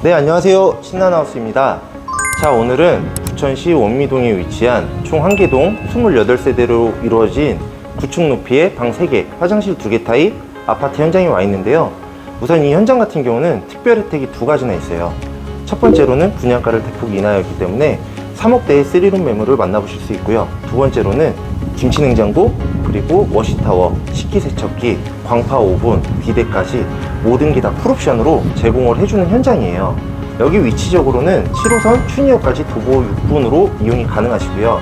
네, 안녕하세요. 신나나우스입니다. 자, 오늘은 부천시 원미동에 위치한 총 한개동 28세대로 이루어진 9층 높이의 방 3개, 화장실 2개 타입 아파트 현장에 와 있는데요. 우선 이 현장 같은 경우는 특별 혜택이 두 가지나 있어요. 첫 번째로는 분양가를 대폭 인하였기 때문에 3억대의 3룸 매물을 만나보실 수 있고요. 두 번째로는 김치냉장고, 그리고 워시타워, 식기세척기, 광파 오븐, 비데까지 모든 게 다 풀옵션으로 제공을 해주는 현장이에요. 여기 위치적으로는 7호선 춘이역까지 도보 6분으로 이용이 가능하시고요.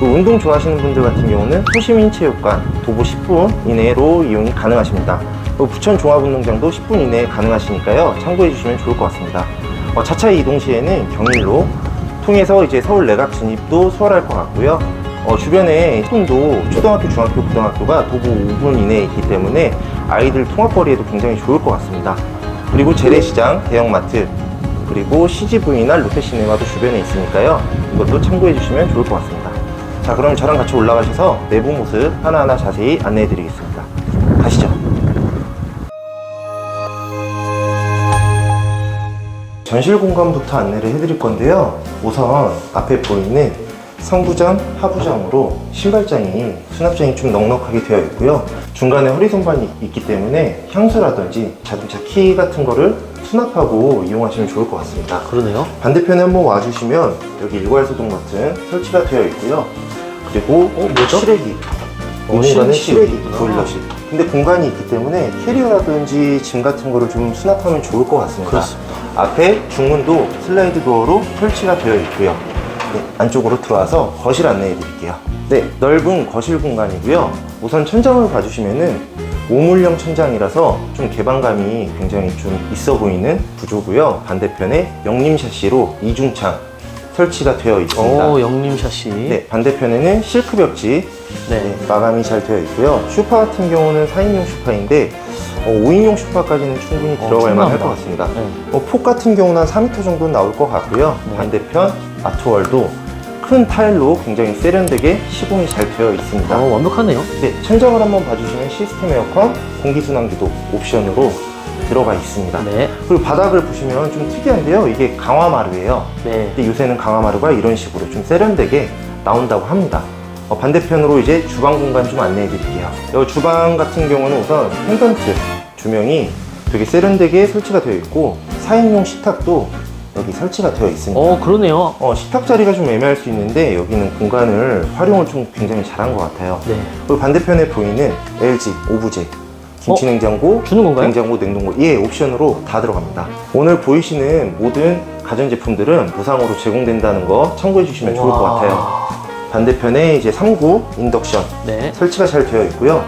그 운동 좋아하시는 분들 같은 경우는 호시민 체육관 도보 10분 이내로 이용이 가능하십니다. 또 부천 종합운동장도 10분 이내에 가능하시니까요. 참고해 주시면 좋을 것 같습니다. 어, 차차 이동 시에는 경일로 통해서 이제 서울 내각 진입도 수월할 것 같고요. 어, 주변에 분도 초등학교, 중학교, 고등학교가 도보 5분 이내에 있기 때문에 아이들 통학거리에도 굉장히 좋을 것 같습니다. 그리고 재래시장, 대형마트, 그리고 CGV나 롯데시네마도 주변에 있으니까요. 이것도 참고해 주시면 좋을 것 같습니다. 자, 그럼 저랑 같이 올라가셔서 내부 모습 하나하나 자세히 안내해 드리겠습니다. 가시죠. 전실 공간부터 안내를 해드릴 건데요. 우선 앞에 보이는 상부장, 하부장으로 신발장이 수납장이 좀 넉넉하게 되어 있고요. 중간에 허리 선반이 있기 때문에 향수라든지 자동차 키 같은 거를 수납하고 이용하시면 좋을 것 같습니다. 그러네요. 반대편에 한번 와주시면 여기 일괄소동 버튼 설치가 되어 있고요. 그리고 어, 뭐죠? 실외기. 어, 이 공간은 실외기. 보일러실. 근데 공간이 있기 때문에 캐리어라든지 짐 같은 거를 좀 수납하면 좋을 것 같습니다. 그렇습니다. 앞에 중문도 슬라이드 도어로 설치가 되어 있고요. 네, 안쪽으로 들어와서 거실 안내해 드릴게요. 네, 넓은 거실 공간이고요. 우선 천장을 봐주시면은 오물형 천장이라서 좀 개방감이 굉장히 좀 있어 보이는 구조고요. 반대편에 영림 샤시로 이중창 설치가 되어 있습니다. 오, 영림 샤시. 네, 반대편에는 실크 벽지 네. 네, 마감이 잘 되어 있고요. 슈파 같은 경우는 4인용 슈파인데 어, 5인용 슈파까지는 충분히 어, 들어갈 만할 충분합니다. 것 같습니다. 네. 어, 폭 같은 경우는 한 4m 정도는 나올 것 같고요. 네. 반대편 아트월도 큰 타일로 굉장히 세련되게 시공이 잘 되어 있습니다. 어, 완벽하네요. 네, 천장을 한번 봐주시면 시스템 에어컨, 공기순환기도 옵션으로 들어가 있습니다. 네. 그리고 바닥을 보시면 좀 특이한데요. 이게 강화마루예요. 네. 근데 요새는 강화마루가 이런 식으로 좀 세련되게 나온다고 합니다. 어, 반대편으로 이제 주방 공간 좀 안내해 드릴게요. 이 주방 같은 경우는 우선 펜던트 조명이 되게 세련되게 설치가 되어 있고 4인용 식탁도 여기 설치가 되어 있습니다. 어, 그러네요. 어, 식탁 자리가 좀 애매할 수 있는데 여기는 공간을 활용을 좀 굉장히 잘한 것 같아요. 네. 그리고 반대편에 보이는 LG 오브제 김치 냉장고, 어? 주는 건가요? 냉장고, 냉동고 예 옵션으로 다 들어갑니다. 오늘 보이시는 모든 가전제품들은 무상으로 제공된다는 거 참고해 주시면 좋을 것 와. 같아요. 반대편에 이제 3구 인덕션 네. 설치가 잘 되어 있고요.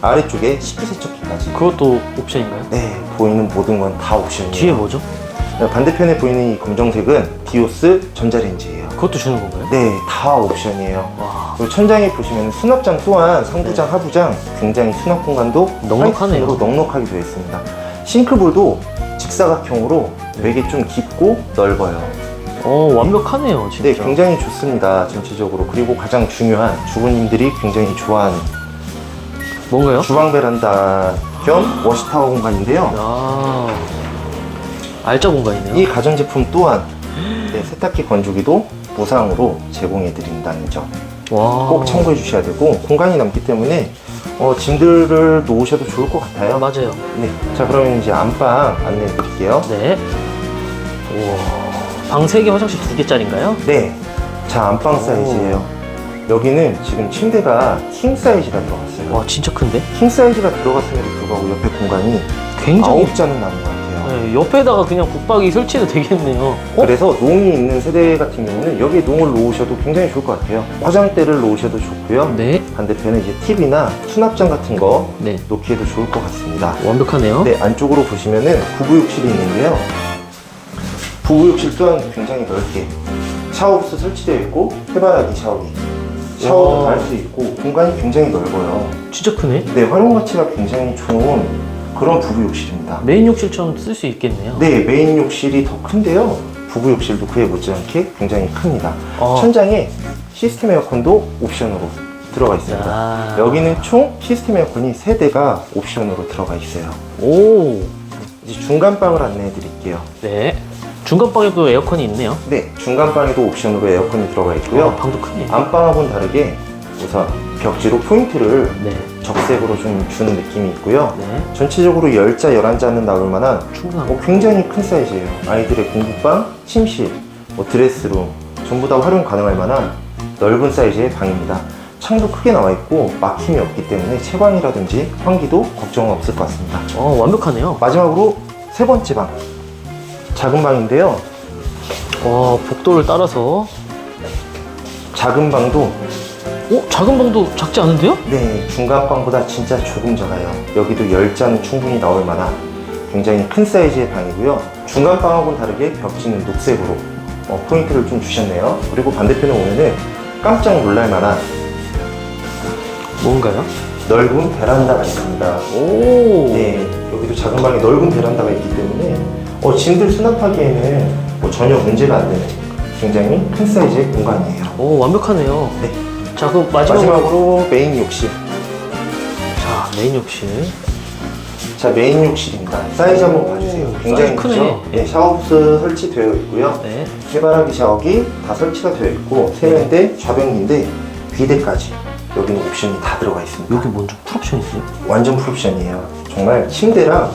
아래쪽에 식기 세척기까지 그것도 옵션인가요? 네 보이는 모든 건 다 옵션이에요. 뒤에 뭐죠? 반대편에 보이는 이 검정색은 디오스 전자레인지예요. 그것도 주는 건가요? 네, 다 옵션이에요. 와. 그리고 천장에 보시면 수납장 또한 상부장, 하부장 굉장히 수납 공간도 네. 넉넉하네요. 넉넉하게 되어 있습니다. 싱크볼도 직사각형으로 되게 좀 깊고 넓어요. 어, 완벽하네요, 진짜. 네, 굉장히 좋습니다. 전체적으로. 그리고 가장 중요한 주부님들이 굉장히 좋아하는 뭔가요? 주방 베란다 겸 워시타워 공간인데요. 아. 알짜 공간이네요. 이 가전제품 또한 네, 세탁기 건조기도 무상으로 제공해 드린다는 점. 와. 꼭 참고해 주셔야 되고 공간이 남기 때문에 어, 짐들을 놓으셔도 좋을 것 같아요. 맞아요. 네. 자 그러면 이제 안방 안내해 드릴게요. 네. 우와. 방 3개, 화장실 2개짜리인가요? 네. 자 안방 사이즈예요. 여기는 지금 침대가 킹 사이즈가 들어갔어요. 와, 진짜 큰데? 킹 사이즈가 들어갔음에도 불구하고 옆에 공간이 굉장히. 아홉 자는 남은 것 같아요. 네, 옆에다가 그냥 붙박이 설치해도 되겠네요. 어? 그래서 농이 있는 세대 같은 경우는 여기에 농을 놓으셔도 굉장히 좋을 것 같아요. 화장대를 놓으셔도 좋고요. 네. 반대편에 이제 TV나 수납장 같은 거 네. 놓기에도 좋을 것 같습니다. 완벽하네요. 네, 안쪽으로 보시면은 부부욕실이 있는데요. 부부욕실 또한 굉장히 넓게 샤워부스 설치되어 있고 해바라기 샤워기 샤워도 와. 할수 있고 공간이 굉장히 넓어요. 진짜 크네. 네, 활용 가치가 굉장히 좋은 그런 부부욕실입니다. 메인 욕실처럼 쓸 수 있겠네요. 네, 메인 욕실이 더 큰데요. 부부 욕실도 그에 못지않게 굉장히 큽니다. 어. 천장에 시스템 에어컨도 옵션으로 들어가 있습니다. 아. 여기는 총 시스템 에어컨이 3대가 옵션으로 들어가 있어요. 오. 이제 중간 방을 안내해 드릴게요. 네. 중간방에도 에어컨이 있네요. 네, 중간방에도 옵션으로 에어컨이 들어가 있고요. 아, 방도 크네. 안방하고는 다르게 우선 벽지로 포인트를 네. 적색으로 좀 주는 느낌이 있고요. 네. 전체적으로 10자, 11자는 나올 만한 충분한 뭐 굉장히 큰 사이즈예요. 아이들의 공부방, 침실, 뭐 드레스룸 전부 다 활용 가능할 만한 넓은 사이즈의 방입니다. 창도 크게 나와 있고 막힘이 없기 때문에 채광이라든지 환기도 걱정은 없을 것 같습니다. 어, 완벽하네요. 마지막으로 세 번째 방. 작은 방인데요. 어, 복도를 따라서. 작은 방도 어, 작은 방도 작지 않은데요? 네, 중간 방보다 진짜 조금 작아요. 여기도 10자는 충분히 나올 만한 굉장히 큰 사이즈의 방이고요. 중간 방하고는 다르게 벽지는 녹색으로 어, 포인트를 좀 주셨네요. 그리고 반대편에 오면은 깜짝 놀랄 만한 뭔가요? 넓은 베란다가 있습니다. 오. 네, 여기도 작은 방에 넓은 베란다가 있기 때문에 어, 짐들 수납하기에는 뭐 전혀 문제가 안 되는 굉장히 큰 사이즈의 공간이에요. 오, 완벽하네요. 네. 자, 그럼 마지막으로. 마지막으로 메인 욕실. 자, 메인 욕실. 자 메인 욕실입니다. 사이즈 한번 봐주세요. 오, 굉장히 사이즈 크네. 크죠? 네, 샤워부스 설치되어 있고요. 네. 해바라기 샤워기 다 설치가 되어 있고 세면대, 좌변기인데 비대까지 여기는 옵션이 다 들어가 있습니다. 여기 먼저 풀옵션 있어요? 완전 풀옵션이에요. 정말 침대랑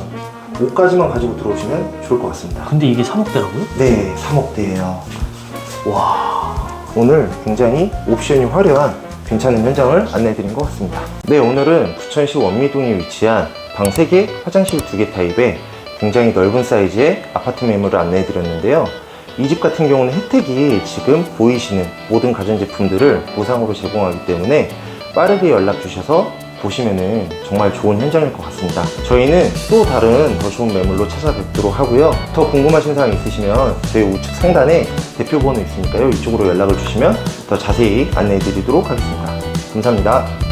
옷까지만 가지고 들어오시면 좋을 것 같습니다. 근데 이게 3억대라고요? 네, 3억대예요. 와. 오늘 굉장히 옵션이 화려한 괜찮은 현장을 안내해드린 것 같습니다. 네, 오늘은 부천시 원미동에 위치한 방 3개, 화장실 2개 타입의 굉장히 넓은 사이즈의 아파트 매물을 안내해드렸는데요. 이 집 같은 경우는 혜택이 지금 보이시는 모든 가전제품들을 무상으로 제공하기 때문에 빠르게 연락 주셔서 보시면은 정말 좋은 현장일 것 같습니다. 저희는 또 다른 더 좋은 매물로 찾아뵙도록 하고요. 더 궁금하신 사항 있으시면 저희 우측 상단에 대표 번호 있으니까요. 이쪽으로 연락을 주시면 더 자세히 안내해 드리도록 하겠습니다. 감사합니다.